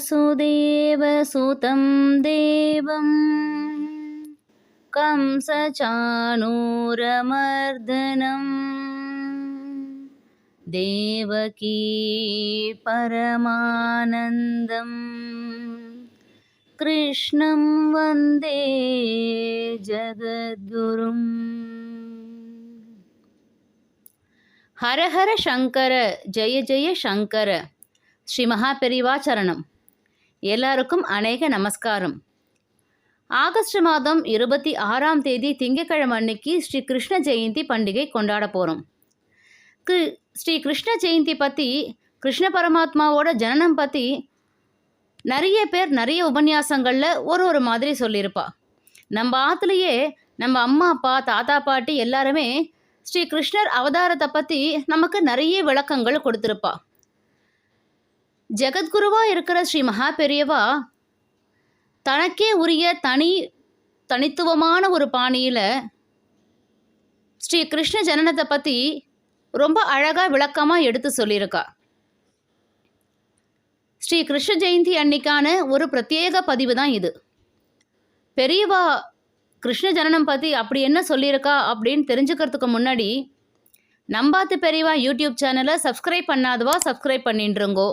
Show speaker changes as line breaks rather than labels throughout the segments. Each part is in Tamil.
वसुदेवसुतं देवं कंसचाणूरमर्दनम् देवकी परमानन्दम् कृष्णं वन्दे ஜகத்குரும் ஹரஹர சங்கர ஜெய ஜெய சங்கர ஸ்ரீ மகாபெரிவா சரணம் எல்லாருக்கும் அநேக நமஸ்காரம். ஆகஸ்ட் மாதம் இருபத்தி ஆறாம் தேதி திங்கட்கிழமை அன்னைக்கு ஸ்ரீ கிருஷ்ண ஜெயந்தி பண்டிகை கொண்டாட போகிறோம் கு ஸ்ரீ கிருஷ்ண ஜெயந்தி பற்றி கிருஷ்ண பரமாத்மாவோட ஜனனம் பற்றி நிறைய பேர் நிறைய உபன்யாசங்களில் ஒரு ஒரு மாதிரி சொல்லியிருப்பா. நம்ம ஆற்றுலையே நம்ம அம்மா அப்பா தாத்தா பாட்டி எல்லாருமே ஸ்ரீ கிருஷ்ணர் அவதாரத்தை பற்றி நமக்கு நிறைய விளக்கங்கள் கொடுத்துருப்பா. ஜெகத்குருவாக இருக்கிற ஸ்ரீ மகா பெரியவா தனக்கே உரிய தனி தனித்துவமான ஒரு பாணியில் ஸ்ரீ கிருஷ்ண ஜனனத்தை பற்றி ரொம்ப அழகாக விளக்கமாக எடுத்து சொல்லியிருக்கா. ஸ்ரீ கிருஷ்ண ஜெயந்தி அன்னைக்கான ஒரு பிரத்யேக பதிவு தான் இது. பெரியவா கிருஷ்ண ஜனனம் பற்றி அப்படி என்ன சொல்லியிருக்கா அப்படின்னு தெரிஞ்சுக்கிறதுக்கு முன்னாடி நம்பாத்து பெரியவா யூடியூப் சேனலை சப்ஸ்கிரைப் பண்ணாதவா சப்ஸ்கிரைப் பண்ணிட்டுருங்கோ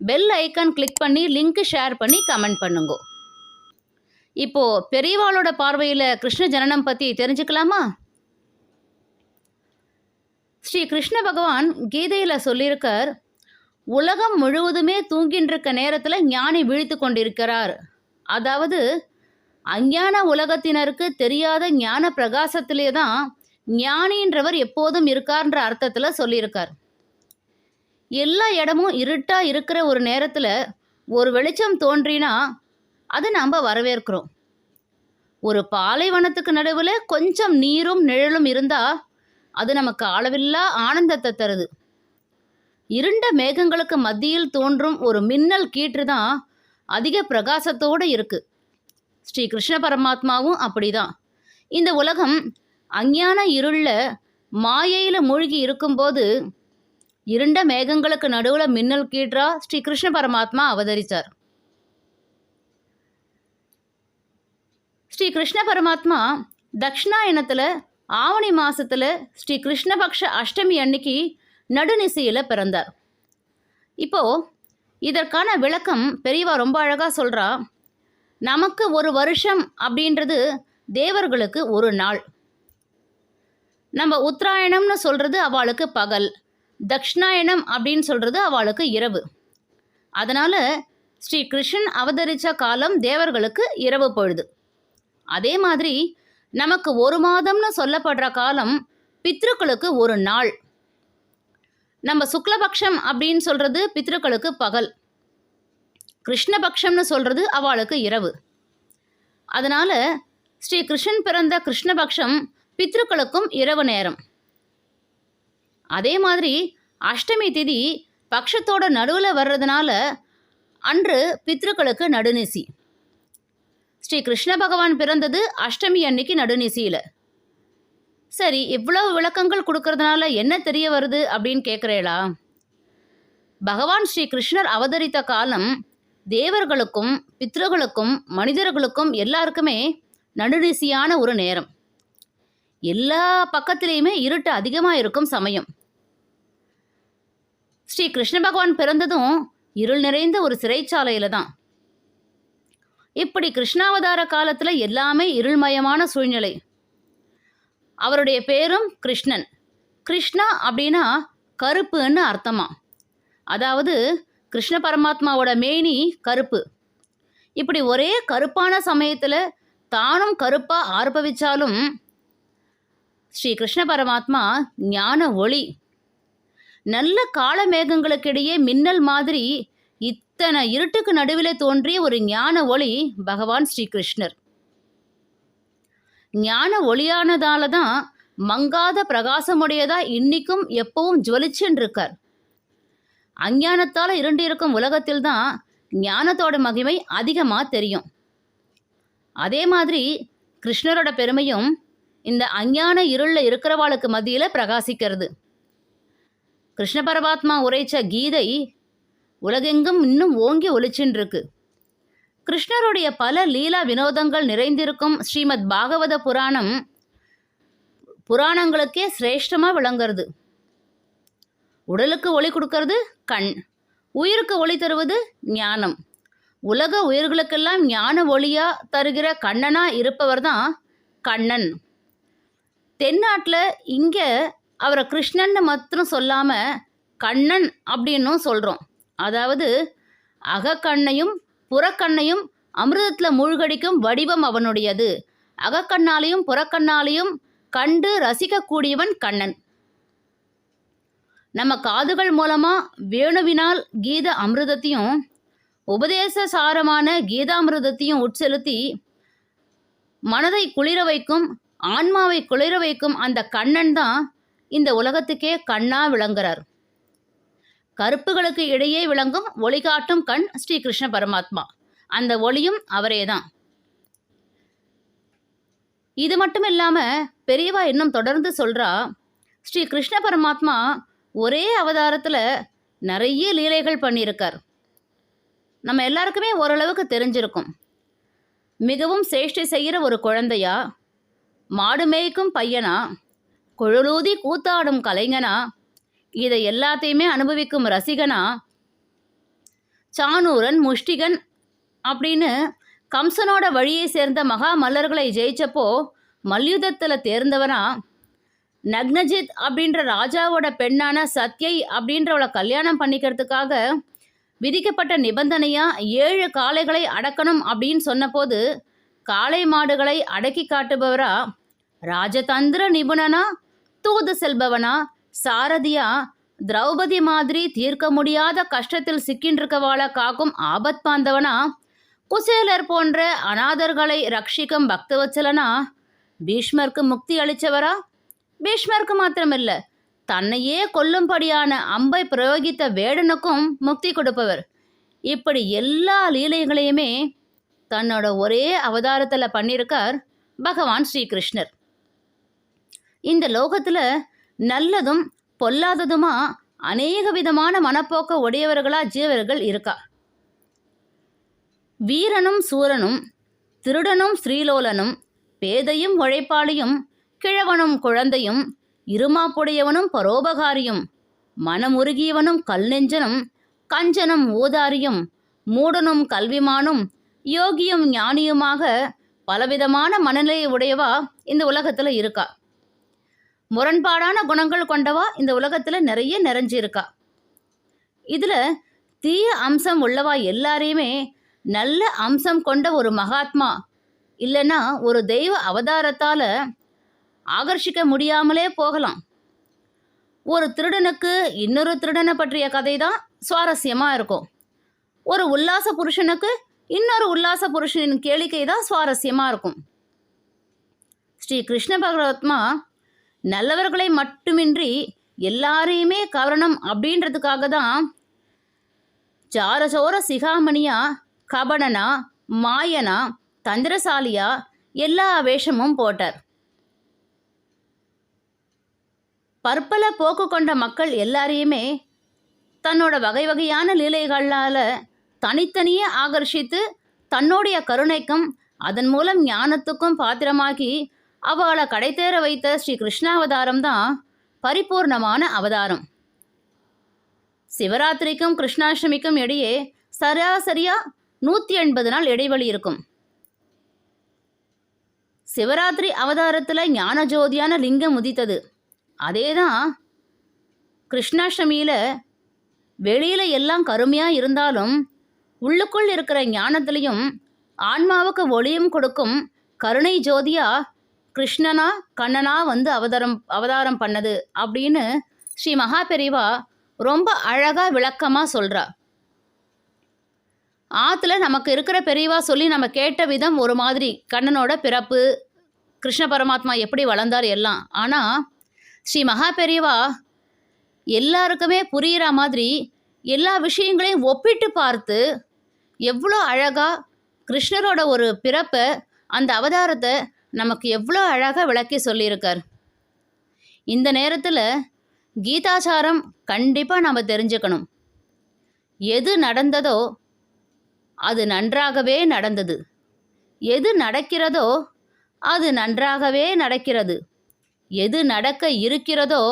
பெல் ஐக்கான் கிளிக் பண்ணி லிங்க் ஷேர் பண்ணி கமெண்ட் பண்ணுங்க. இப்போது பெரியவாளோட பார்வையில் கிருஷ்ண ஜனனம் பற்றி தெரிஞ்சுக்கலாமா? ஸ்ரீ கிருஷ்ண பகவான் கீதையில் சொல்லியிருக்கார் உலகம் முழுவதுமே தூங்கின்றிருக்க நேரத்தில் ஞானி விழித்து கொண்டிருக்கிறார். அதாவது அஞ்ஞான உலகத்தினருக்கு தெரியாத ஞான பிரகாசத்திலே தான் ஞானின்றவர் எப்போதும் இருக்கார்ன்ற அர்த்தத்தில் சொல்லியிருக்கார். எல்லா இடமும் இருட்டாக இருக்கிற ஒரு நேரத்தில் ஒரு வெளிச்சம் தோன்றினா அதை நாம் வரவேற்கிறோம். ஒரு பாலைவனத்துக்கு நடுவில் கொஞ்சம் நீரும் நிழலும் இருந்தால் அது நமக்கு அளவில்லா ஆனந்தத்தை தருது. இருண்ட மேகங்களுக்கு மத்தியில் தோன்றும் ஒரு மின்னல் கீற்று தான் அதிக பிரகாசத்தோடு இருக்கு. ஸ்ரீ கிருஷ்ண பரமாத்மாவும் அப்படிதான். இந்த உலகம் அஞ்ஞான இருளில் மாயையில் மூழ்கி இருக்கும்போது இருண்ட மேகங்களுக்கு நடுவில் மின்னல் கீற்றா ஸ்ரீ கிருஷ்ண பரமாத்மா அவதரித்தார் ஸ்ரீ கிருஷ்ண பரமாத்மா தக்ஷிணாயனத்தில் ஆவணி மாதத்தில் ஸ்ரீ கிருஷ்ணபக்ஷ அஷ்டமி அன்னைக்கு நடுநிசையில் பிறந்தார். இப்போ இதற்கான விளக்கம் பெரியவா ரொம்ப அழகாக சொல்கிறா நமக்கு ஒரு வருஷம் அப்படின்றது தேவர்களுக்கு ஒரு நாள். நம்ம உத்தராயணம்னு சொல்கிறது அவளுக்கு பகல். தக்ஷணாயணம் அப்படின்னு சொல்கிறது அவளுக்கு இரவு. அதனால் ஸ்ரீ கிருஷ்ணன் அவதரித்த காலம் தேவர்களுக்கு இரவு பொழுது. அதே மாதிரி நமக்கு ஒரு மாதம்னு சொல்லப்படுற காலம் பித்ருக்களுக்கு ஒரு நாள். நம்ம சுக்லபக்ஷம் அப்படின்னு சொல்கிறது பித்ருக்களுக்கு பகல். கிருஷ்ணபக்ஷம்னு சொல்கிறது அவளுக்கு இரவு. அதனால் ஸ்ரீ கிருஷ்ணன் பிறந்த கிருஷ்ணபக்ஷம் பித்ருக்களுக்கும் இரவு நேரம். அதே மாதிரி அஷ்டமி திதி பக்ஷத்தோட நடுவில் வர்றதுனால அன்று பித்ருக்களுக்கு நடுநிசி. ஸ்ரீ கிருஷ்ண பகவான் பிறந்தது அஷ்டமி அன்னைக்கு நடுநிசியில். சரி இவ்வளவு விளக்கங்கள் கொடுக்கறதுனால என்ன தெரிய வருது அப்படின்னு கேட்குறேளா பகவான் ஸ்ரீ கிருஷ்ணர் அவதரித்த காலம் தேவர்களுக்கும் பித்ருகளுக்கும் மனிதர்களுக்கும் எல்லாருக்குமே நடுநிசியான ஒரு நேரம். எல்லா பக்கத்துலேயுமே இருட்டு அதிகமாக இருக்கும் சமயம். ஸ்ரீ கிருஷ்ண பகவான் பிறந்ததும் இருள் நிறைந்த ஒரு சிறைச்சாலையில் தான். இப்படி கிருஷ்ணாவதார காலத்தில் எல்லாமே இருள்மயமான சூழ்நிலை. அவருடைய பேரும் கிருஷ்ணன். கிருஷ்ணா அப்படின்னா கருப்புன்னு அர்த்தமா? அதாவது கிருஷ்ண பரமாத்மாவோட மேனி கருப்பு. இப்படி ஒரே கருப்பான சமயத்தில் தானும் கருப்பாக ஆர்ப்பவிச்சாலும் ஸ்ரீ கிருஷ்ண பரமாத்மா ஞான ஒளி நல்ல காலமேகங்களுக்கிடையே மின்னல் மாதிரி இத்தனை இருட்டுக்கு நடுவில் தோன்றிய ஒரு ஞான ஒளி பகவான் ஸ்ரீ கிருஷ்ணர் ஞான ஒளியானதால தான் மங்காத பிரகாசமுடையதா இன்னைக்கும் எப்பவும் ஜுவலிச்சுன்னு இருக்கார் அஞ்ஞானத்தால் இருண்டு இருக்கும் உலகத்தில் தான் ஞானத்தோட மகிமை அதிகமாக தெரியும். அதே மாதிரி கிருஷ்ணரோட பெருமையும் இந்த அஞ்ஞான இருளில் இருக்கிறவாளுக்கு மத்தியில் பிரகாசிக்கிறது. கிருஷ்ண பரமாத்மா உரைச்ச கீதை உலகெங்கும் இன்னும் ஓங்கி ஒலிச்சுன்னு கிருஷ்ணருடைய பல லீலா வினோதங்கள் நிறைந்திருக்கும் ஸ்ரீமத் பாகவத புராணம் புராணங்களுக்கே சிரேஷ்டமாக விளங்குறது. உடலுக்கு ஒளி கொடுக்கறது கண் உயிருக்கு ஒளி தருவது ஞானம். உலக உயிர்களுக்கெல்லாம் ஞான ஒளியா தருகிற கண்ணனா இருப்பவர் தான் கண்ணன். தென்னாட்டில் இங்கே அவரை கிருஷ்ணன்னு மாத்திரம் சொல்லாமல் கண்ணன் அப்படின்னும் சொல்கிறோம் அதாவது அகக்கண்ணையும் புறக்கண்ணையும் அமிர்தத்தில் மூழ்கடிக்கும் வடிவம் அவனுடையது. அகக்கண்ணாலையும் புறக்கண்ணாலையும் கண்டு ரசிக்கக்கூடியவன் கண்ணன். நம்ம காதுகள் மூலமாக வேணுவினால் கீத அமிர்தத்தையும் உபதேச சாரமான கீதாமிர்தத்தையும் உட்செலுத்தி மனதை குளிர வைக்கும் ஆன்மாவை குளிர வைக்கும் அந்த கண்ணன் தான் இந்த உலகத்துக்கே கண்ணா விளங்குறார். கருப்புகளுக்கு இடையே விளங்கும் ஒளி காட்டும் கண் ஸ்ரீ கிருஷ்ண பரமாத்மா. அந்த ஒளியும் அவரே தான் இது மட்டும் இல்லாமல் பெரியவா இன்னும் தொடர்ந்து சொல்கிறா ஸ்ரீ கிருஷ்ண பரமாத்மா ஒரே அவதாரத்தில் நிறைய லீலைகள் பண்ணியிருக்கார். நம்ம எல்லாருக்குமே ஓரளவுக்கு தெரிஞ்சிருக்கும். மிகவும் சேஷ்டை செய்கிற ஒரு குழந்தையா மாடு மேய்க்கும் பையனா குழலூதி கூத்தாடும் கலைஞனா? இதை எல்லாத்தையுமே அனுபவிக்கும் ரசிகனா? சானூரன் முஷ்டிகன் அப்படின்னு கம்சனோட வழியை சேர்ந்த மகா மல்லர்களை ஜெயிச்சப்போ மல்யுத்தத்தில் தேர்ந்தவனா? நக்னஜித் அப்படின்ற ராஜாவோட பெண்ணான சத்யை அப்படின்றவளை கல்யாணம் பண்ணிக்கிறதுக்காக விதிக்கப்பட்ட நிபந்தனையா? ஏழு காளைகளை அடக்கணும் அப்படின்னு சொன்னபோது காளை மாடுகளை அடக்கி காட்டுபவரா? ராஜதந்திர நிபுணனா? தூது செல்பவனா? சாரதியா திரௌபதி மாதிரி தீர்க்க முடியாத கஷ்டத்தில் சிக்கின்றிருக்கவாள காக்கும் ஆபத் பாந்தவனா? குசேலர் போன்ற அநாதர்களை ரட்சிக்கும் பக்தவச்சலனா? பீஷ்மருக்கு முக்தி அளித்தவரா பீஷ்மருக்கு மாத்திரமில்ல தன்னையே கொல்லும்படியான அம்பை பிரயோகித்த வேடனுக்கும் முக்தி கொடுப்பவர். இப்படி எல்லா லீலைகளையுமே தன்னோட ஒரே அவதாரத்தில் பண்ணியிருக்கார் பகவான் ஸ்ரீகிருஷ்ணர் இந்த லோகத்தில் நல்லதும் பொல்லாததுமா அநேக விதமான மனப்போக்க உடையவர்களா ஜீவர்கள் இருக்கா? வீரனும் சூரனும் திருடனும் ஸ்ரீலோலனும் பேதையும் உழைப்பாளியும் கிழவனும் குழந்தையும் இருமாப்புடையவனும் பரோபகாரியும் மனமுருகியவனும் கல்நெஞ்சனும் கஞ்சனும் ஊதாரியும் மூடனும் கல்விமானும் யோகியும் ஞானியுமாக பலவிதமான மனநிலையை உடையவா இந்த உலகத்தில் இருக்கா? முரண்பாடான குணங்கள் கொண்டவா இந்த உலகத்தில் நிறைய நிறைஞ்சிருக்கா. இதில் தீய அம்சம் உள்ளவா எல்லாரையுமே நல்ல அம்சம் கொண்ட ஒரு மகாத்மா இல்லைன்னா ஒரு தெய்வ அவதாரத்தால் ஆகர்ஷிக்க முடியாமலே போகலாம். ஒரு திருடனுக்கு இன்னொரு திருடனை பற்றிய கதை தான் சுவாரஸ்யமாக இருக்கும். ஒரு உல்லாச புருஷனுக்கு இன்னொரு உல்லாச புருஷனின் கேளிக்கை தான் சுவாரஸ்யமாக இருக்கும். ஸ்ரீ கிருஷ்ண பகவத்மா நல்லவர்களை மட்டுமின்றி எல்லாரையுமே கவரணும் அப்படின்றதுக்காக தான் சாரசோர சிகாமணியா கபடனா மாயனா தந்திரசாலியா எல்லா வேஷமும் போட்டார். பற்பல போக்கு கொண்ட மக்கள் எல்லாரையுமே தன்னோட வகை வகையான லீலைகளால் தனித்தனியே ஆகர்ஷித்து தன்னுடைய கருணைக்கும் அதன் மூலம் ஞானத்துக்கும் பாத்திரமாகி அவளை கடைத்தேற வைத்த ஸ்ரீ கிருஷ்ணாவதாரம் தான் பரிபூர்ணமான அவதாரம். சிவராத்திரிக்கும் கிருஷ்ணாஷ்டமிக்கும் இடையே சராசரியா நூற்றி எண்பது நாள் இடைவெளி இருக்கும். சிவராத்திரி அவதாரத்தில் ஞான ஜோதியான லிங்கம் உதித்தது. அதே தான் கிருஷ்ணாஷ்டமியில் வெளியில் எல்லாம் கருமையாக இருந்தாலும் உள்ளுக்குள் இருக்கிற ஞானத்திலையும் ஆன்மாவுக்கு ஒளியும் கொடுக்கும் கருணை ஜோதியாக கிருஷ்ணனா கண்ணனா வந்து அவதாரம் அவதாரம் பண்ணது அப்படின்னு ஸ்ரீ மகாபெரிவா ரொம்ப அழகாக விளக்கமாக சொல்கிறா ஆற்றுல நமக்கு இருக்கிற பெரியவா சொல்லி நம்ம கேட்ட விதம் ஒரு மாதிரி. கண்ணனோட பிறப்பு கிருஷ்ண பரமாத்மா எப்படி வளர்ந்தார் எல்லாம். ஆனால் ஸ்ரீ மகா பெரியவா எல்லாருக்குமே புரிகிற மாதிரி எல்லா விஷயங்களையும் ஒப்பிட்டு பார்த்து எவ்வளோ அழகாக கிருஷ்ணரோட ஒரு பிறப்பை அந்த அவதாரத்தை நமக்கு எவ்வளோ அழகாக விளக்கி சொல்லியிருக்கார். இந்த நேரத்தில் கீதாச்சாரம் கண்டிப்பாக நம்ம தெரிஞ்சுக்கணும். எது நடந்ததோ அது நன்றாகவே நடந்தது. எது நடக்கிறதோ அது நன்றாகவே நடக்கிறது. எது நடக்க இருக்கிறதோ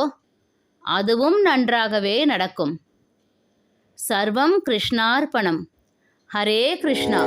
அதுவும் நன்றாகவே நடக்கும். சர்வம் கிருஷ்ணார்ப்பணம் ஹரே கிருஷ்ணா.